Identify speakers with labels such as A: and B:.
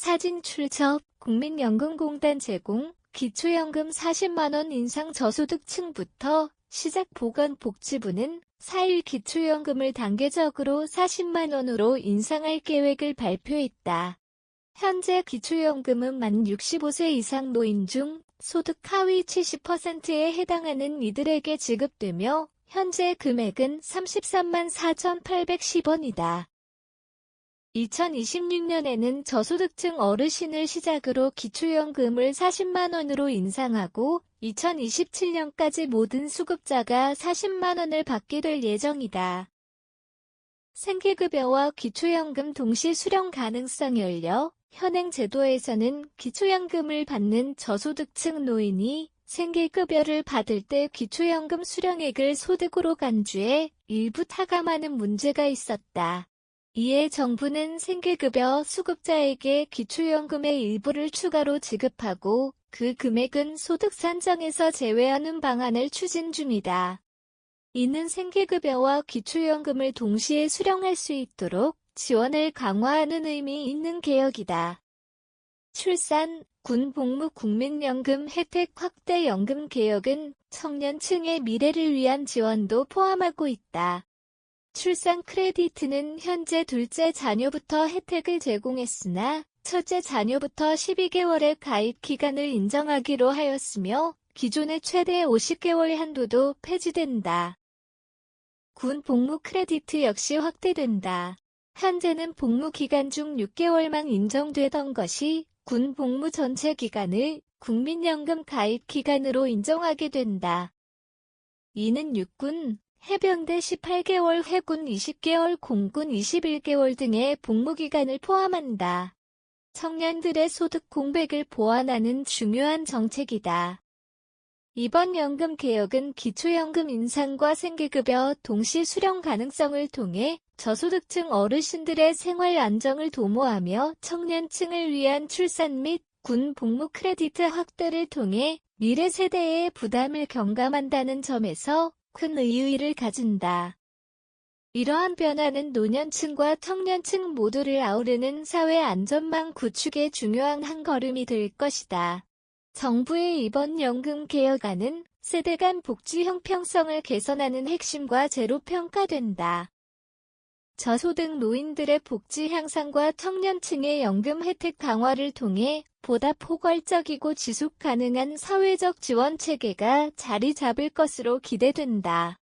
A: 사진 출처 국민연금공단 제공 기초연금 40만원 인상 저소득층부터 시작 보건복지부는 4일 기초연금을 단계적으로 40만원으로 인상할 계획을 발표했다. 현재 기초연금은 만 65세 이상 노인 중 소득 하위 70%에 해당하는 이들에게 지급되며 현재 금액은 33만 4,810원이다. 2026년에는 저소득층 어르신을 시작으로 기초연금을 40만원으로 인상하고 2027년까지 모든 수급자가 40만원을 받게 될 예정이다. 생계급여와 기초연금 동시 수령 가능성이 열려 현행 제도에서는 기초연금을 받는 저소득층 노인이 생계급여를 받을 때 기초연금 수령액을 소득으로 간주해 일부 타감하는 문제가 있었다. 이에 정부는 생계급여 수급자에게 기초연금의 일부를 추가로 지급하고 그 금액은 소득 산정에서 제외하는 방안을 추진 중이다. 이는 생계급여와 기초연금을 동시에 수령할 수 있도록 지원을 강화하는 의미 있는 개혁이다. 출산, 군 복무 국민연금 혜택 확대 연금 개혁은 청년층의 미래를 위한 지원도 포함하고 있다. 출산 크레디트는 현재 둘째 자녀부터 혜택을 제공했으나 첫째 자녀부터 12개월의 가입 기간을 인정하기로 하였으며 기존의 최대 50개월 한도도 폐지된다. 군 복무 크레디트 역시 확대된다. 현재는 복무 기간 중 6개월만 인정되던 것이 군 복무 전체 기간을 국민연금 가입 기간으로 인정하게 된다. 이는 육군, 해병대 18개월, 해군 20개월, 공군 21개월 등의 복무기간을 포함한다. 청년들의 소득 공백을 보완하는 중요한 정책이다. 이번 연금 개혁은 기초연금 인상과 생계급여 동시 수령 가능성을 통해 저소득층 어르신들의 생활 안정을 도모하며 청년층을 위한 출산 및 군 복무 크레디트 확대를 통해 미래 세대의 부담을 경감한다는 점에서 큰 의의를 가진다. 이러한 변화는 노년층과 청년층 모두를 아우르는 사회 안전망 구축의 중요한 한 걸음이 될 것이다. 정부의 이번 연금 개혁안은 세대 간 복지 형평성을 개선하는 핵심과 제로 평가된다. 저소득 노인들의 복지 향상과 청년층의 연금 혜택 강화를 통해 보다 포괄적이고 지속 가능한 사회적 지원 체계가 자리 잡을 것으로 기대된다.